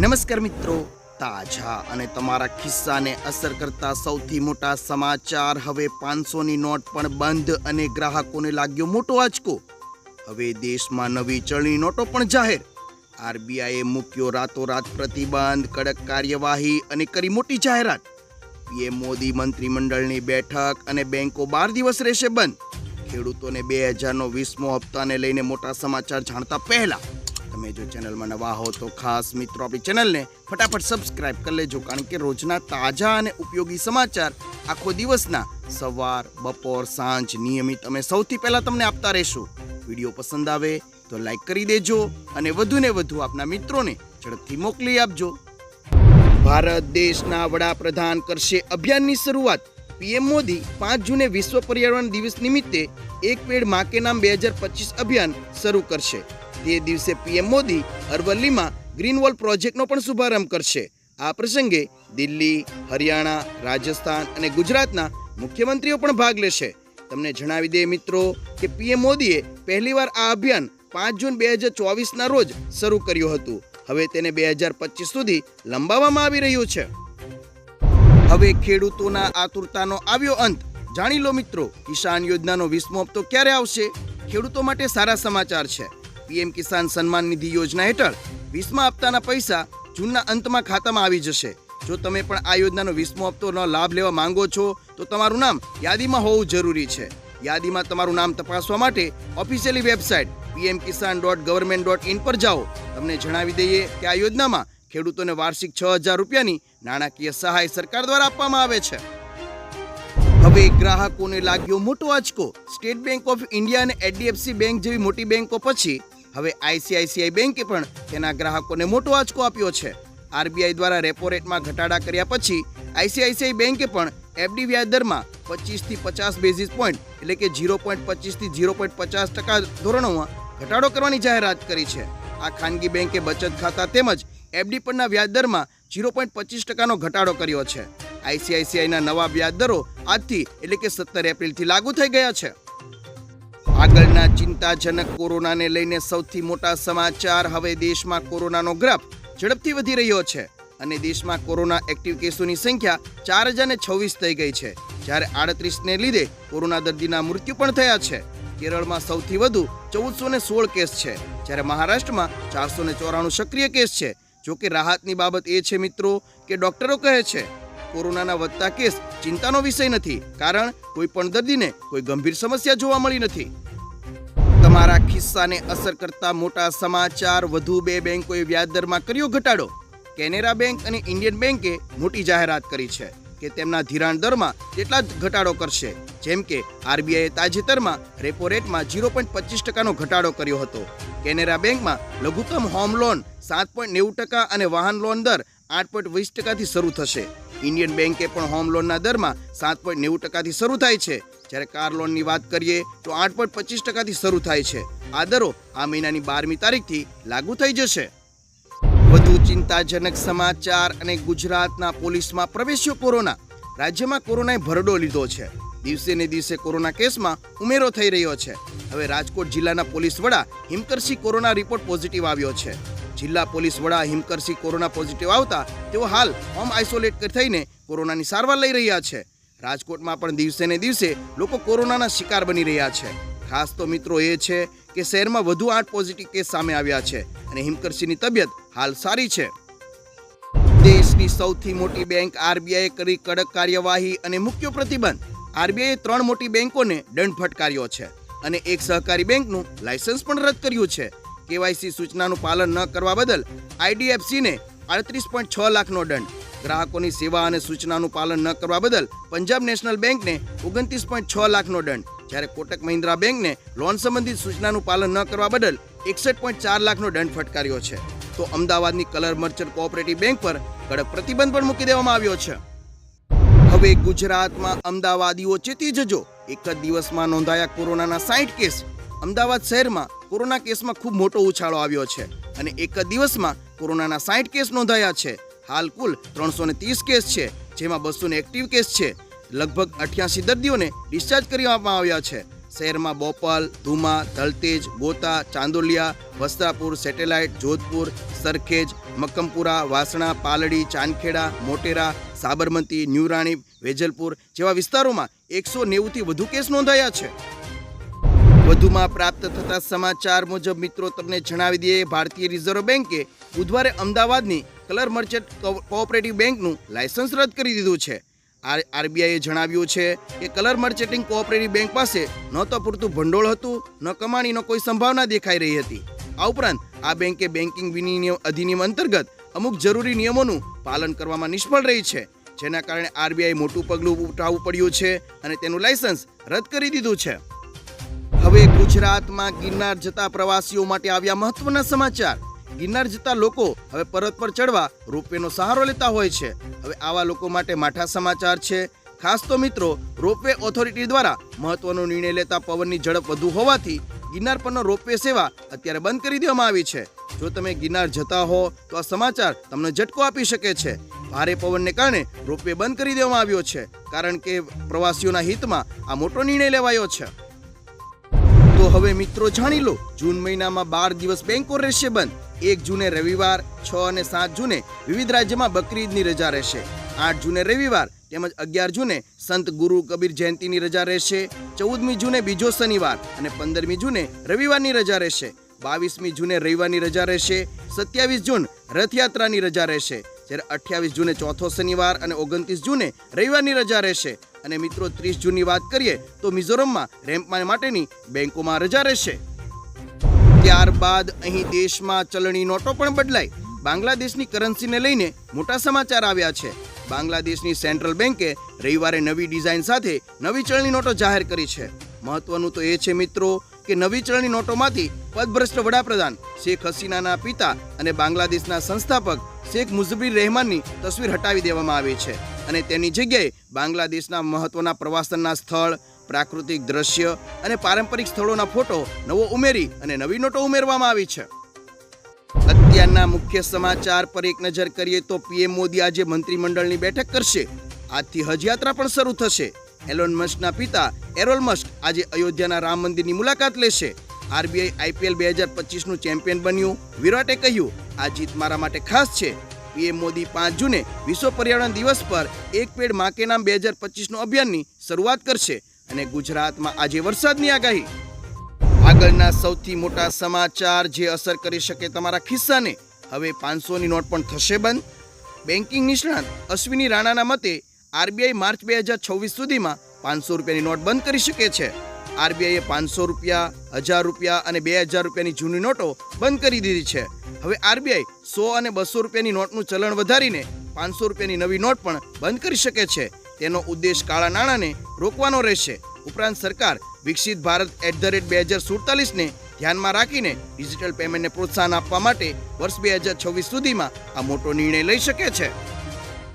નમસ્કાર મિત્રો. તાજા અને તમારા ખિસ્સાને અસર કરતા સૌથી મોટા સમાચાર હવે પાંચસોની નોટ પણ બંધ અને ગ્રાહકોને લાગ્યો મોટો આંચકો. હવે દેશમાં નવી ચલણી નોટો પણ જાહેર. આરબીઆઈએ મૂક્યો રાતોરાત પ્રતિબંધ, કડક કાર્યવાહી અને કરી મોટી જાહેરાત. પીએમ મોદી મંત્રીમંડળની બેઠક અને બેંકો બાર દિવસ રહેશે બંધ. ખેડૂતોને બે હજારનો વીસમો હપ્તાને લઈને મોટા સમાચાર જાણતા પહેલા તમે જો ચેનલમાં નવા હો તો ખાસ મિત્રો આપણી ચેનલને ફટાફટ સબસ્ક્રાઇબ કરી લેજો, કારણ કે રોજના તાજા અને ઉપયોગી સમાચાર આખો દિવસના સવાર, બપોર, સાંજ નિયમિત અમે સૌથી પહેલા તમને આપતા રહીશું. વીડિયો પસંદ આવે તો લાઈક કરી દેજો અને વધુને વધુ આપના મિત્રોને ઝડપથી મોકલી આપજો. ભારત દેશના વડાપ્રધાન કરશે અભિયાનની શરૂઆત. પીએમ મોદી પાંચ જૂને વિશ્વ પર્યાવરણ દિવસ નિમિત્તે એક પેડમાં નામ બે હજાર પચીસ અભિયાન શરૂ કરશે. તે દિવસે પીએમ મોદી અરવલ્લીમાં ગ્રીન વોલ પ્રોજેક્ટનો પણ શુભારંભ કરશે. આ પ્રસંગે દિલ્હી, હરિયાણા, રાજસ્થાન અને ગુજરાતના મુખ્યમંત્રીઓ પણ ભાગ લેશે. તમને જણાવી દઈએ મિત્રો કે પીએમ મોદીએ પહેલીવાર આ અભિયાન પાંચ જૂન બે હજાર ચોવીસના રોજ શરૂ કર્યું હતું. હવે તેને બે હજાર પચીસ સુધી લંબાવવામાં આવી રહ્યું છે. હવે ખેડૂતોના આતુરતાનો આવ્યો અંત. જાણી લો મિત્રો, કિસાન યોજનાનો વીસમો હપ્તો ક્યારે આવશે? ખેડૂતો માટે સારા સમાચાર છે. પીએમ કિસાન સન્માન નિધિ યોજના હેઠળ વીસમા હપ્તાના પૈસા જૂનના અંતમાં ખાતામાં આવી જશે. જો તમે પણ આ યોજનાનો વીસમો હપ્તોનો લાભ લેવા માંગો છો, તો તમારું નામ યાદીમાં હોવું જરૂરી છે. યાદીમાં તમારું નામ તપાસવા માટે officially website PM Kisan dot government dot in પર જાઓ. તમને જણાવી દઈએ કે આ યોજનામાં ખેડૂતોને વાર્ષિક છ હજાર રૂપિયાની નાણાકીય સહાય સરકાર દ્વારા આપવામાં આવે છે. હવે ગ્રાહકોને લાગ્યો મોટો આંચકો. સ્ટેટ બેંક ઓફ ઇન્ડિયા અને એચડીએફસી બેંક જેવી મોટી બેંકો પછી હવે આઈસીઆઈસીઆઈ બેન્કે પણ તેના ગ્રાહકોને મોટો આંચકો આપ્યો છે. આરબીઆઈ દ્વારા રેપો રેટમાં ઘટાડા કર્યા પછી આઈસીઆઈસીઆઈ બેન્કે પણ એફડી વ્યાજ દરમાં પચીસથી પચાસ બેઝિસ પોઈન્ટ એટલે કે ઝીરો પોઈન્ટ પચીસથી ઝીરો પોઈન્ટ પચાસ ટકા ધોરણોમાં ઘટાડો કરવાની જાહેરાત કરી છે. આ ખાનગી બેંકે બચત ખાતા તેમજ એફડી પરના વ્યાજ દરમાં ઝીરો પોઈન્ટ પચીસ ટકાનો ઘટાડો કર્યો છે. આઈસીઆઈસીઆઈના નવા વ્યાજ દરો આજથી એટલે કે સત્તર એપ્રિલથી લાગુ થઈ ગયા છે. આગળના ચિંતાજનક કોરોનાને લઈને સૌથી મોટા સમાચાર હવે દેશમાં કોરોનાનો ગ્રાફ ઝડપથી વધી રહ્યો છે અને દેશમાં કોરોના એક્ટિવ કેસોની સંખ્યા ચાર હજાર છવ્વીસ થઈ ગઈ છે. જ્યારે આડત્રીસને લીધે કોરોના દર્દીના મૃત્યુ પણ થયા છે. કેરળમાં સૌથી વધુ ચૌદસો ને સોળ કેસ છે. જ્યારે મહારાષ્ટ્રમાં ચારસો ને ચોરાણું સક્રિય કેસ છે. જો કે રાહતની બાબત એ છે મિત્રો કે ડોક્ટરો કહે છે, કોરોનાના વધતા કેસ ચિંતાનો વિષય નથી, કારણ કોઈ પણ દર્દીને કોઈ ગંભીર સમસ્યા જોવા મળી નથી. તમારા ખિસ્સાને અસર કરતા મોટા સમાચાર, વધુ બે બેંકોએ વ્યાજદરમાં કર્યો ઘટાડો. કેનેરા બેંક અને ઇન્ડિયન બેંકે મોટી જાહેરાત કરી છે કે તેમના ધિરાણ દરમાં તેટલા જ ઘટાડો કરશે. જેમ કે, આરબીઆઈએ તાજેતરમાં રેપો રેટમાં ઝીરો પોઈન્ટ પચીસ ટકાનો ઘટાડો કર્યો હતો. કેનેરા બેંકમાં લઘુત્તમ હોમ લોન સાત પોઈન્ટ નેવું ટકા અને વાહન લોન દર આઠ પોઈન્ટ વીસ ટકાથી શરૂ થશે. ઇન્ડિયન બેંકે પણ હોમ લોનના દરમાં સાત પોઈન્ટ નેવું ટકાથી શરૂ થાય છે. જ્યારે કાર લોનની વાત કરીએ તો આઠ પોઈન્ટ પચીસ ટકાથી શરૂ થાય છે. આ દરો આ મહિનાની બારમી તારીખથી લાગુ થઈ જશે. વધુ ચિંતાજનક સમાચાર અને ગુજરાતના પોલીસમાં પ્રવેશ્યો કોરોના. રાજ્યમાં કોરોનાએ ભરડો લીધો છે. દિવસે ને દિવસે કોરોના કેસમાં ઉમેરો થઈ રહ્યો છે. હવે રાજકોટ જિલ્લાના પોલીસ વડા હિમકરસિંહ કોરોના રિપોર્ટ પોઝિટિવ આવ્યો છે. જિલ્લા પોલીસ વડા હિમકરસિંહ કોરોના પોઝિટિવ આવતા તેઓ હાલ હોમ આઇસોલેટ થઈને કોરોનાની સારવાર લઈ રહ્યા છે. રાજકોટમાં પણ દિવસે ને દિવસે લોકો કોરોનાના શિકાર બની રહ્યા છે. ખાસ તો મિત્રો એ છે કે શહેરમાં વધુ આઠ પોઝિટિવ કેસ સામે આવ્યા છે અને હિમકરસિંહની તબિયત હાલ સારી છે. દેશની સૌથી મોટી બેંક આરબીઆઈએ કરી કડક કાર્યવાહી અને મુખ્ય પ્રતિબંધ. આરબીઆઈએ ત્રણ મોટી બેંકોને દંડ ફટકાર્યો છે અને એક સહકારી બેંકનું લાયસન્સ પણ રદ કર્યું છે. કેવાયસી સૂચનાનું પાલન ન કરવા બદલ આઈડીએફસીને આડત્રીસ પોઈન્ટ છ લાખનો દંડ. ગ્રાહકોની સેવા અને સૂચનાનું પાલન ન કરવા બદલ પંજાબ નેશનલ બેંકને ઓગણત્રીસ પોઈન્ટ છ લાખનો દંડ. જ્યારે કોટક મહિન્દ્રા બેંકને લોન સંબંધિત સૂચનાનું પાલન ન કરવા બદલ એકસઠ પોઈન્ટ ચાર લાખનો દંડ ફટકાર્યો છે. તો અમદાવાદની કલર મર્ચન્ટ કોઓપરેટિવ બેંક પર કડક પ્રતિબંધ પણ મૂકી દેવામાં આવ્યો છે. હવે ગુજરાતમાં અમદાવાદીઓ ચેતી જજો એક જ દિવસમાં નોંધાયા કોરોનાના સાઠ કેસ. અમદાવાદ શહેરમાં કોરોના કેસમાં ખૂબ મોટો ઉછાળો આવ્યો છે. અને એક જ દિવસમાં કોરોનાના સાઠ કેસ નોંધાયા છે. હાલ કુલ ત્રણસો ત્રીસ કેસ છે, જેમાં બસો એક્ટિવ કેસ છે. લગભગ અઠ્યાસી દર્દીઓને ડિસ્ચાર્જ આપવામાં આવ્યા છે. શહેરમાં બોપલ, ધુમા ધલતેજ ગોતા, ચાંદોલિયા, વસ્ત્રાપુર, સેટેલાઇટ, જોધપુર, સરખેજ, મક્કમપુરા, વાસણા, પાલડી, ચાંદખેડા, મોટેરા, સાબરમતી, ન્યૂરાણી, વેજલપુર જેવા વિસ્તારોમાં એકસો નેવુંથી વધુ કેસ નોંધાયા છે. વધુમાં પ્રાપ્ત થતા સમાચાર મુજબ મિત્રો, તમને જણાવી દઈએ, ભારતીય રિઝર્વ બેન્કે બુધવારે અમદાવાદની કલર મર્ચન્ટ કોઓપરેટિવ બેંકનું લાયસન્સ રદ કરી દીધું છે. આર, આરબીઆઈએ જણાવ્યું છે કે કલર મર્ચેટિંગ કોઓપરેટિવ બેંક પાસે ન તો પૂરતું ભંડોળ હતું, ન કમાણીનો કોઈ સંભાવના દેખાઈ રહી હતી. આ ઉપરાંત આ બેંકે બેન્કિંગ વિનિયમ અધિનિયમ અંતર્ગત અમુક જરૂરી નિયમોનું પાલન કરવામાં નિષ્ફળ રહી છે, જેના કારણે આરબીઆઈ મોટું પગલું ઉઠાવવું પડ્યું છે અને તેનું લાયસન્સ રદ કરી દીધું છે. હવે ગુજરાતમાં ગિરનાર જતા પ્રવાસીઓ માટે આવ્યા મહત્વના સમાચાર. ગિરનાર જતા લોકો હવે પરત પર ચડવા રોપવેનો સહારો લેતા હોય છે. હવે આવા લોકો માટે માઠા સમાચાર છે. ખાસ તો મિત્રો, રોપવે ઓથોરિટી દ્વારા મહત્વનો નિર્ણય લેતા પવનની ઝડપ વધુ હોવાથી ગિરનાર પરનો રોપવે સેવા અત્યારે બંધ કરી દેવામાં આવી છે. જો તમે ગિરનાર જતા હો, તો આ સમાચાર તમને ઝટકો આપી શકે છે. ભારે પવનને કારણે રોપવે બંધ કરી દેવામાં આવ્યો છે, કારણ કે પ્રવાસીઓના હિતમાં આ મોટો નિર્ણય લેવાયો છે. તો હવે મિત્રો જાણી લો, જૂન મહિનામાં બાર દિવસ બેંકો રહેશે બંધ. એક જૂને રવિવાર, છ અને સાત જૂને વિવિધ રાજ્યમાં બકરી ઈદની રજા રહેશે. આઠ જૂને રવિવાર તેમજ અગિયાર જૂને સંત ગુરુ કબીર જયંતીની રજા રહેશે. ચૌદમી જૂને બીજો શનિવાર અને પંદરમી જૂને રવિવારની રજા રહેશે. બાવીસમી જૂને રવિવારની રજા રહેશે. સત્યાવીસ જૂન રથયાત્રાની રજા રહેશે. જ્યારે અઠ્યાવીસ જૂને ચોથો શનિવાર અને ઓગણત્રીસ જૂને રવિવારની રજા રહેશે. અને મિત્રો, ત્રીસ જૂનની વાત કરીએ તો મિઝોરમમાં રેમ્પમાન માટેની બેંકોમાં રજા રહેશે. ત્યારબાદ અહીં દેશમાં ચલણી નોટો પણ બદલાઈ. બાંગ્લાદેશની કરન્સીને લઈને મોટા સમાચાર આવ્યા છે. બાંગ્લાદેશની સેન્ટ્રલ બેન્કે રવિવારે નવી ડિઝાઇન સાથે નવી ચલણી નોટો જાહેર કરી છે. મહત્વનું તો એ છે મિત્રો કે નવી ચલણી નોટોમાંથી પદભ્રષ્ટ વડાપ્રધાન શેખ હસીનાના પિતા અને બાંગ્લાદેશના સંસ્થાપક શેખ મુઝબીર રહેમાનની તસવીર હટાવી દેવામાં આવી છે. અને તેની જગ્યાએ બાંગ્લાદેશના મહત્વના પ્રવાસનના સ્થળ પ્રાકૃતિક દ્રશ્ય અને પારંપરિક સ્થળોના ફોટો નવો ઉમેરી અને નવી નોટો ઉમેરવામાં આવી છે. અત્યારના મુખ્ય સમાચાર પર એક નજર કરીએ તો પીએમ મોદી આજે મંત્રીમંડળની બેઠક કરશે. આજથી હજયાત્રા પણ શરૂ થશે. એલોન મસ્કના પિતા એરોલ મસ્ક આજે અયોધ્યાના રામ મંદિરની મુલાકાત લેશે. આરબીઆઈ આઈપીએલ બે હજાર પચીસનું ચેમ્પિયન બન્યું. વિરાટે કહ્યું, આ જીત મારા માટે ખાસ છે. પીએમ મોદી પાંચ જૂને વિશ્વ પર્યાવરણ દિવસ પર એક પેડમાં કે નામ બે હજાર પચીસનું અભિયાનની શરૂઆત કરશે. અને ગુજરાતમાં આજે વરસાદની આગાહી. આગળના સૌથી મોટા સમાચાર જે અસર કરી શકે તમારા ખિસ્સાને, હવે પાંચસોની નોટ પણ થશે બંધ. બેન્કિંગ નિષ્ણાત અશ્વિની રાણાના મતે, આરબીઆઈ માર્ચ બે હજાર છવ્વીસ સુધીમાં પાંચસો રૂપિયાની નોટ બંધ કરી શકે છે. આરબીઆઈએ પાંચસો રૂપિયા, હજાર રૂપિયા અને બે હજાર રૂપિયાની જૂની નોટો બંધ કરી દીધી છે. હવે આરબીઆઈ સો અને બસો રૂપિયાની નોટનું ચલણ વધારીને પાંચસો રૂપિયાની નવી નોટ પણ બંધ કરી શકે છે. તેનો ઉદ્દેશ કાળા નાણાંને રોકવાનો રહેશે. ઉપરાંત સરકાર વિકસિત ભારત એટ ધ રેટ બે હજાર સુડતાલીસને ધ્યાનમાં રાખીને ડિજિટલ પેમેન્ટને પ્રોત્સાહન આપવા માટે વર્ષ બે હજાર છવ્વીસ સુધીમાં આ મોટો નિર્ણય લઈ શકે છે.